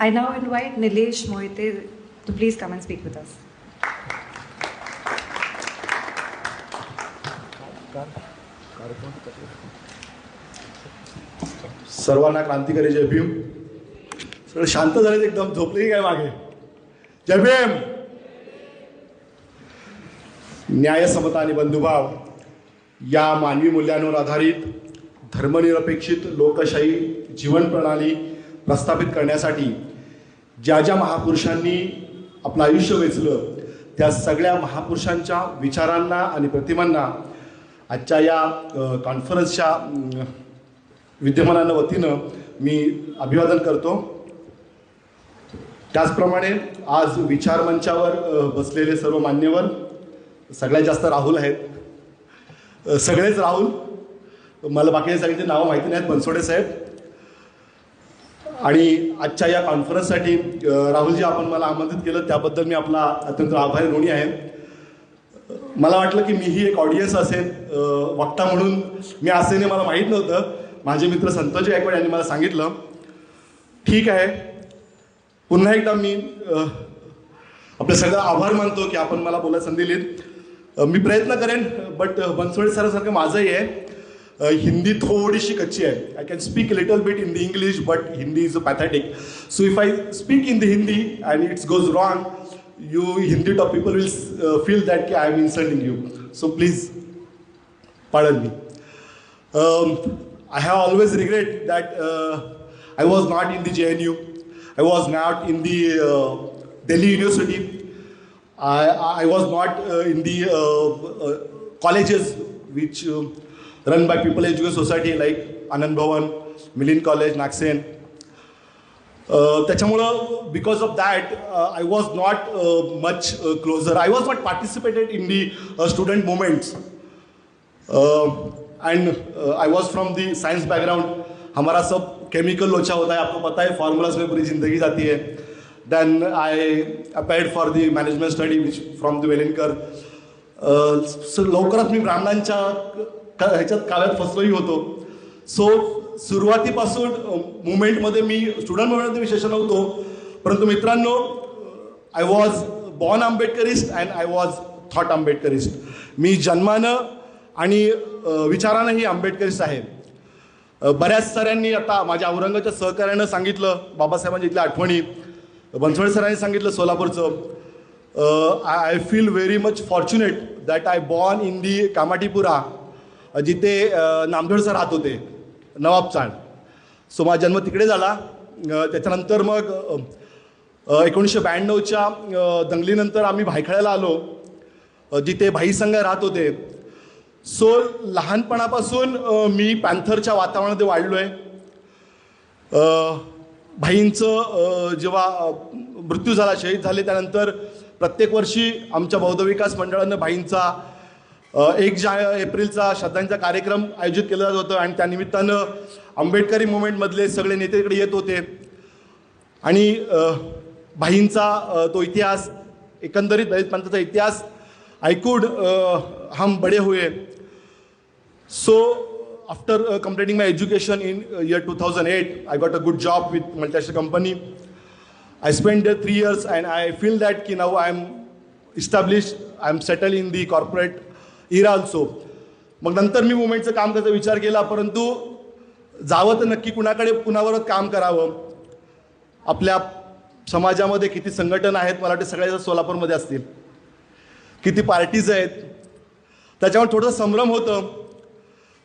I now invite Nilesh Moite to please come and speak with us. सर्वांना क्रांतिकारी जय भीम. शांत झाले एकदम झोपले काय मागे? जय भीम! न्याय समता आणि बंधुभाव या मानवी मूल्यांवर आधारित धर्मनिरपेक्षित लोकशाही जीवन प्रणाली प्रस्थापित करण्यासाठी ज्या ज्या महापुरुषांनी आपलं आयुष्य वेचलं त्या सगळ्या महापुरुषांच्या विचारांना आणि प्रतिमांना आजच्या या कॉन्फरन्सच्या विद्यमानांना विद्यमानानं वतीनं मी अभिवादन करतो. त्याचप्रमाणे आज विचार मंचावर बसलेले सर्व मान्यवर सगळ्यात जास्त राहुल आहेत. सगळेच राहुल मला बाकी सगळ्यांची नावं माहिती नाहीत बनसोडे साहेब. आणि आजच्या या कॉन्फरन्ससाठी राहुलजी आपण मला आमंत्रित केलं. त्याबद्दल मी आपला अत्यंत आभारी ऋणी आहे. मला वाटलं की मीही एक ऑडियन्स असेल वक्ता म्हणून. मी असेने मला माहीत नव्हतं. माझे मित्र संतोष गायकवाड यांनी मला सांगितलं. ठीक आहे. पुन्हा एकदा मी आपलं आपले सगळं आभार मानतो की आपण मला बोलायला संधी दिलीत. मी प्रयत्न करेन बट बनसोडे सरासारखं माझंही आहे. हिंदी थोडीशी कच्ची आहे I can speak little bit in the English but Hindi is a pathetic so if I speak in the Hindi and it's goes wrong you Hindi top people will uh, feel that ki I am insulting you. So please pardon me. Um, I have always regret that uh, I was not in the JNU. I was not in the uh, Delhi University. I, I was not uh, in the uh, uh, colleges which uh, run by People Education Society like Anand Bhavan, Milin College, Naxen. Uh, त्याच्यामुळं because of that I was not much closer I was not participated in the student movements and I was from the science background हमारा सब chemical लोचा होता है आपको पता है formulas में पूरी ज़िंदगी जाती है. Then I applied for the management study which from the Welingkar लवकरच मी ब्राह्मणांच्या का ह्याच्यात काव्यात फसलोही होतो. सो सुरुवातीपासून मुवमेंटमध्ये मी स्टुडंट मुवमेंटमध्ये विशेष नव्हतो. परंतु मित्रांनो I was born Ambedkarist and I was thought Ambedkarist. मी जन्मानं आणि विचारानंही आंबेडकरिस्ट आहे. बऱ्याच सरांनी आता माझ्या औरंगाच्या सहकार्यानं सांगितलं बाबासाहेबांच्या इथल्या आठवणी. बनसोडे सरांनी सांगितलं सोलापूरचं. I feel very much fortunate that I born in the Kamathipura जिथे अ, नामदेड सर राहत होते नवाब चाळ. सो माझा जन्म तिकडे झाला. त्याच्यानंतर मग एकोणीसशे ब्याण्णवच्या दंगलीनंतर आम्ही भायखळ्याला आलो. जिथे भाई संघ राहत होते. सो लहानपणापासून मी पॅन्थरच्या वातावरणामध्ये वाढलो आहे भाईंचं जेव्हा मृत्यू झाला शहीद झाले त्यानंतर प्रत्येक वर्षी आमच्या बौद्ध विकास मंडळानं भाईंचा एक जा एप्रिलचा श्रद्धांचा कार्यक्रम आयोजित केला जात होता आणि त्यानिमित्तानं आंबेडकरी मुवमेंटमधले सगळे नेतेकडे येत होते. आणि भाईंचा तो इतिहास एकंदरीत दलित पंथाचा इतिहास ऐकूड हम बडे हुए. So after completing my education in year two thousand eight I got a good job with multinational company I spend three years and I feel that की now I am establish I am settle in the corporate also मग नंतर मी मुवमेंटचं काम करायचा विचार केला परंतु जावं तर नक्की कुणाकडे कुणावरच काम करावं? आपल्या समाजामध्ये किती संघटन आहेत मला वाटतं सगळ्या सोलापूरमध्ये असतील. किती पार्टीज आहेत. त्याच्यामुळे थोडंसं संभ्रम होतं.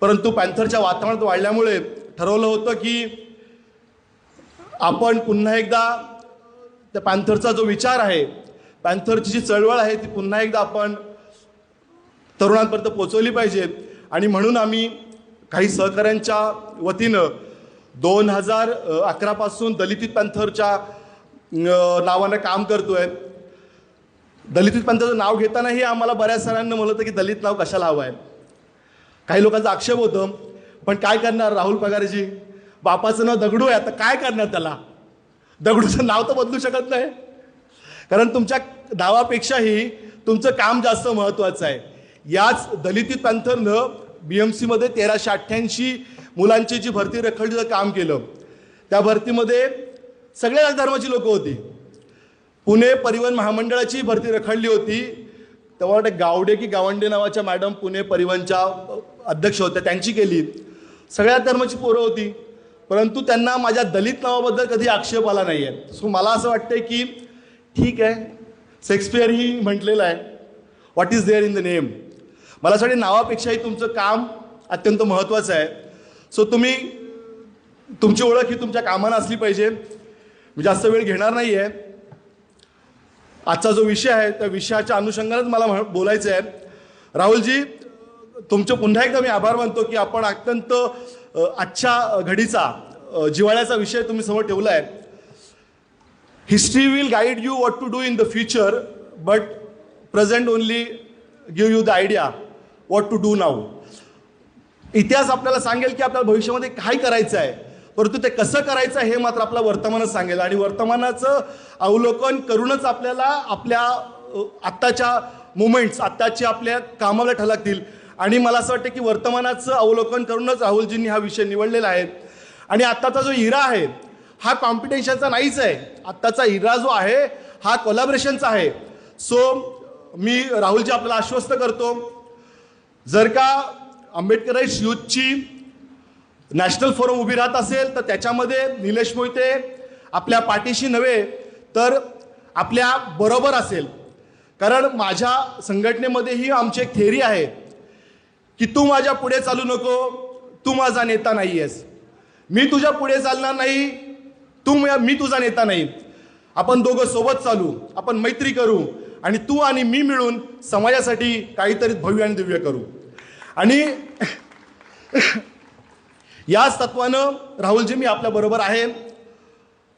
परंतु पॅन्थरच्या वातावरणात वाढल्यामुळे ठरवलं होतं की आपण पुन्हा एकदा त्या पॅन्थरचा जो विचार आहे पॅन्थरची जी चळवळ आहे ती पुन्हा एकदा आपण तरुणांपर्यंत पोचवली पाहिजेत आणि म्हणून आम्ही काही सहकाऱ्यांच्या वतीनं दोन हजार अकरापासून दलित पॅन्थरच्या नावानं काम करतोय. दलित पंथाचं नाव घेतानाही आम्हाला बऱ्याच सरांना म्हणलं होतं की दलित नाव कशाला हवं आहे? काही लोकांचा आक्षेप होतं. पण काय करणार राहुल पगारेजी? बापाचं नाव दगडू आहे. आता काय करणार त्याला? दगडूचं नाव तर बदलू शकत नाही. कारण तुमच्या नावापेक्षाही तुमचं काम जास्त महत्त्वाचं आहे. याच दलित पॅन्थरनं बी एम सीमध्ये तेराशे अठ्ठ्याऐंशी मुलांची जी भरती रखडलीचं काम केलं त्या भरतीमध्ये सगळ्या धर्माची लोकं होती. पुणे परिवहन महामंडळाची भरती रखडली होती. तेव्हा वाटतं गावडे की गावंडे नावाच्या मॅडम पुणे परिवहनच्या अध्यक्ष होत्या त्यांची केली. सगळ्या धर्माची पोरं होती. परंतु त्यांना माझ्या दलित नावाबद्दल कधी आक्षेप आला नाही आहे सो मला असं वाटतंय की ठीक आहे. शेक्सपियरही म्हटलेलं आहे. What is there in the name मला असं वाटतं नावापेक्षाही तुमचं काम अत्यंत महत्त्वाचं आहे. सो तुम्ही तुमची ओळख ही तुमच्या कामानं असली पाहिजे. मी जास्त वेळ घेणार नाही आहे आजचा जो विषय आहे त्या विषयाच्या अनुषंगानंच मला म्ह- बोलायचं आहे. राहुलजी तुमचे पुन्हा एकदा मी आभार मानतो की आपण अत्यंत आजच्या घडीचा जिवाळ्याचा जिव्हाळ्याचा विषय तुम्ही समोर ठेवला आहे history will guide you what to do in the future but present only give you the idea what to do now इतिहास आपल्याला सांगेल की आपल्याला भविष्यामध्ये काय करायचं आहे. परंतु ते कसं करायचं आहे हे मात्र आपलं वर्तमानच सांगेल. आणि वर्तमानाचं अवलोकन करूनच आपल्याला आपल्या आत्ताच्या मुमेंट्स आत्ताची आपल्या कामाला ठलकतील आणि मला असं वाटतं की वर्तमानाचं अवलोकन करूनच राहुलजींनी हा विषय निवडलेला आहे. आणि आत्ताचा जो हिरा आहे हा कॉम्पिटिशनचा नाहीच आहे. आत्ताचा हिरा जो आहे हा कोलॅबरेशनचा आहे. सो मी राहुलजी आपल्याला आश्वस्त करतो. जर का आंबेडकराईट युथची नॅशनल फोरम उभी राहत असेल तर त्याच्यामध्ये निलेश मोहिते आपल्या पाठीशी नव्हे तर आपल्या बरोबर असेल. कारण माझ्या संघटनेमध्येही आमची एक थेरी आहे की तू माझ्या पुढे चालू नको तू माझा नेता नाही आहेस मी तुझ्या पुढे चालणार नाही तू मी तुझा नेता नाही. आपण दोघं सोबत चालू आपण मैत्री करू आणि तू आणि मी मिळून समाजासाठी काहीतरी भव्य आणि दिव्य करू. आणि याच तत्वानं राहुलजी मी आपल्याबरोबर आहे.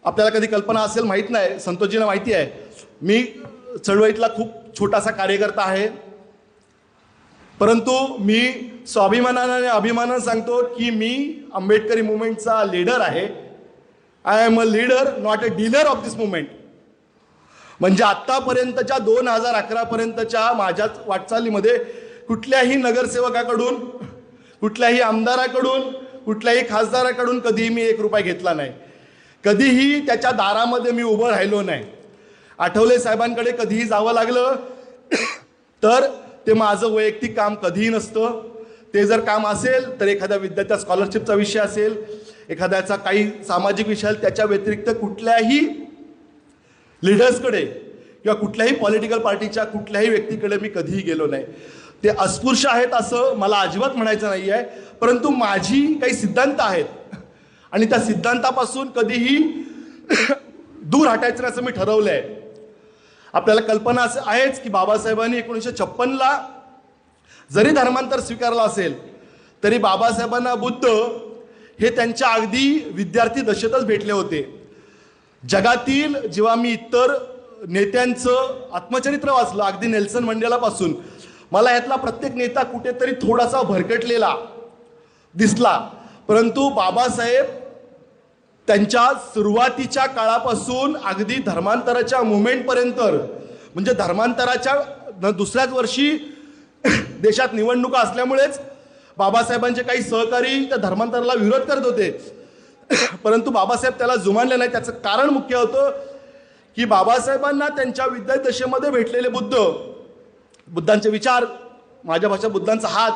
आपल्याला कधी कल्पना असेल माहीत नाही संतोषजीला माहिती आहे. मी चळवळीतला खूप छोटासा कार्यकर्ता आहे. परंतु मी स्वाभिमानाने आणि अभिमानानं सांगतो की मी आंबेडकरी मुवमेंटचा लीडर आहे. I am a leader not a dealer of this movement म्हणजे आत्तापर्यंतच्या दोन हजार अकरापर्यंतच्या माझ्याच वाटचालीमध्ये कुठल्याही नगरसेवकाकडून कुठल्याही आमदाराकडून कुठल्याही खासदाराकडून कधीही मी एक रुपया घेतला नाही. कधीही त्याच्या दारामध्ये मी उभं राहिलो नाही. आठवले साहेबांकडे कधीही जावं लागलं तर ते माझं वैयक्तिक काम कधीही नसतं. ते जर काम असेल तर एखाद्या विद्यार्थ्या स्कॉलरशिपचा विषय असेल एखाद्याचा काही सामाजिक विषय त्याच्या व्यतिरिक्त कुठल्याही लिडर्सकडे किंवा कुठल्याही पॉलिटिकल पार्टीच्या कुठल्याही व्यक्तीकडे मी कधीही गेलो नाही. ते अस्पृश्य आहेत असं मला अजिबात म्हणायचं नाही आहे परंतु माझी काही सिद्धांत आहेत. आणि त्या सिद्धांतापासून कधीही दूर हटायचं असं मी ठरवलं आहे आपल्याला कल्पना असं आहेच की बाबासाहेबांनी एकोणीसशे छप्पनला जरी धर्मांतर स्वीकारलं असेल तरी बाबासाहेबांना बुद्ध हे त्यांच्या अगदी विद्यार्थी दशेतच भेटले होते. जगातील जेव्हा मी इतर नेत्यांचं आत्मचरित्र वाचलं अगदी नेल्सन मंडेलापासून मला यातला प्रत्येक नेता कुठेतरी थोडासा भरकटलेला दिसला. परंतु बाबासाहेब त्यांच्या सुरुवातीच्या काळापासून अगदी धर्मांतराच्या मुवमेंटपर्यंत म्हणजे धर्मांतराच्या न- दुसऱ्याच वर्षी देशात निवडणुका असल्यामुळेच बाबासाहेबांचे काही सहकारी त्या धर्मांतराला विरोध करत होते. परंतु बाबासाहेब त्याला जुमानले नाही. त्याचं कारण मुख्य होतं की बाबासाहेबांना त्यांच्या विद्यादशेमध्ये भेटलेले बुद्ध बुद्धांचे विचार माझ्या भाषा बुद्धांचा हात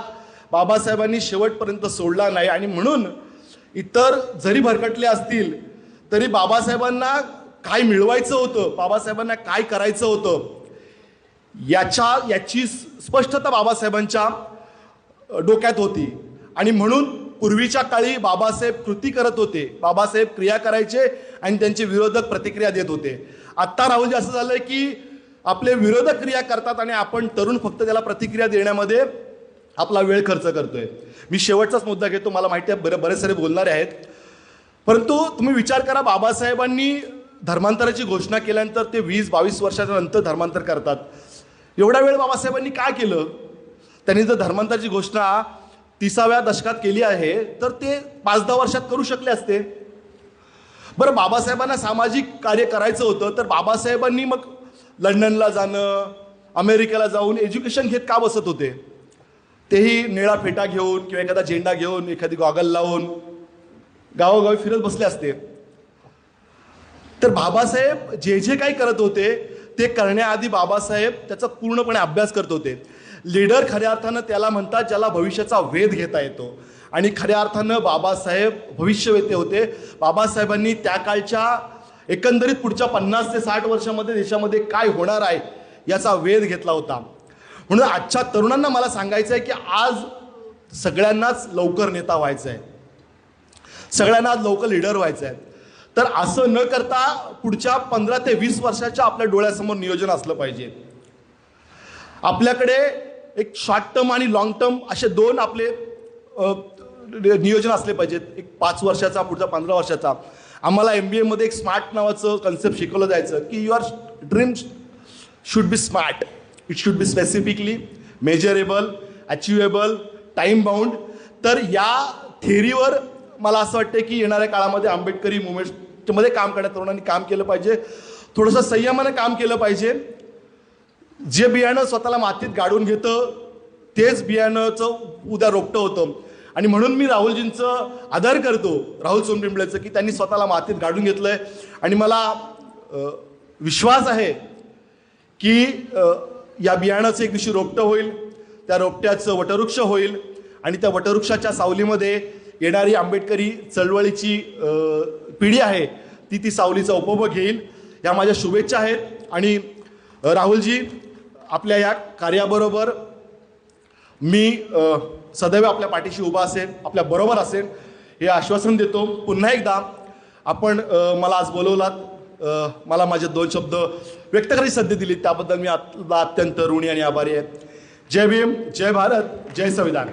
बाबासाहेबांनी शेवटपर्यंत सोडला नाही. आणि म्हणून इतर जरी भरकटले असतील तरी बाबासाहेबांना काय मिळवायचं होतं बाबासाहेबांना काय करायचं होतं याच्या याची स्पष्टता बाबासाहेबांच्या डोक्यात होती. आणि म्हणून पूर्वीच्या काळी बाबासाहेब कृती करत होते. बाबासाहेब क्रिया करायचे आणि त्यांचे विरोधक प्रतिक्रिया देत होते. आत्ता राहुलजी असं झालंय की आपले विरोधक क्रिया करतात आणि आपण तरुण फक्त त्याला प्रतिक्रिया देण्यामध्ये आपला वेळ खर्च करतोय. मी शेवटचाच मुद्दा घेतो मला माहिती आहे बरे बरेच सारे बोलणारे आहेत. परंतु तुम्ही विचार करा बाबासाहेबांनी धर्मांतराची घोषणा केल्यानंतर ते वीस बावीस वर्षाच्या नंतर धर्मांतर करतात. एवढा वेळ बाबासाहेबांनी काय केलं? त्यांनी जर धर्मांतराची घोषणा तिसाव्या दशकात केली आहे तर ते पाच दहा वर्षात करू शकले असते. बरं बाबासाहेबांना सामाजिक कार्य करायचं होतं तर बाबासाहेबांनी मग लंडनला जाणं अमेरिकेला जाऊन एज्युकेशन घेत का बसत होते? तेही निळा फेटा घेऊन किंवा एखादा झेंडा घेऊन एखादी गॉगल लावून गावोगावी फिरत बसले असते. तर बाबासाहेब जे जे काही करत होते ते करण्याआधी बाबासाहेब त्याचा पूर्णपणे अभ्यास करत होते. लीडर खऱ्या अर्थानं त्याला म्हणतात ज्याला भविष्याचा वेध घेता येतो. आणि खऱ्या अर्थानं बाबासाहेब भविष्यवेते होते. बाबासाहेबांनी त्या काळच्या एकंदरीत पुढच्या पन्नास ते साठ वर्षामध्ये देशामध्ये काय होणार आहे याचा वेध घेतला होता. म्हणून आजच्या तरुणांना मला सांगायचं आहे की आज सगळ्यांनाच लवकर नेता व्हायचं आहे सगळ्यांना आज लवकर लीडर व्हायचं आहे तर असं न करता पुढच्या पंधरा ते वीस वर्षाच्या आपल्या डोळ्यासमोर नियोजन असलं पाहिजे. आपल्याकडे एक शॉर्ट टर्म आणि लॉंग टर्म असे दोन आपले नियोजन असले पाहिजेत. एक पाच वर्षाचा पुढचा पंधरा वर्षाचा. आम्हाला एम बी एमध्ये एक स्मार्ट नावाचं कन्सेप्ट शिकवलं जायचं की your dream should be smart it should be specifically measurable achievable time bound तर या थेरीवर मला असं वाटतं की येणाऱ्या काळामध्ये आंबेडकरी मुवमेंटमध्ये काम करण्यात तरुणांनी काम केलं पाहिजे. थोडंसं संयमानं काम केलं पाहिजे. जे बियाणं स्वतःला मातीत गाडून घेतं तेच बियाणंचं उद्या रोपटं होतं. आणि म्हणून मी राहुलजींचं आदर करतो राहुल सोनबिंबळेचं की त्यांनी स्वतःला मातीत गाडून घेतलंय. आणि मला विश्वास आहे की या बियाणाचं एक दिवशी रोपटं होईल त्या रोपट्याचं वटवृक्ष होईल आणि त्या वटवृक्षाच्या सावलीमध्ये येणारी आंबेडकरी चळवळीची पिढी आहे ती ती सावलीचा उपभोग घेईल. या माझ्या शुभेच्छा आहेत. आणि राहुलजी आपल्या या कार्याबरोबर मी सदैव आपल्या पाठीशी उभा असेल आपल्या बरोबर असेल हे आश्वासन देतो. पुन्हा एकदा आपण मला आज बोलवलात मला माझे दोन शब्द व्यक्त करायची संधी दिली त्याबद्दल मी आपला अत्यंत ऋणी आणि आभारी आहे. जय भीम जय भारत जय संविधान.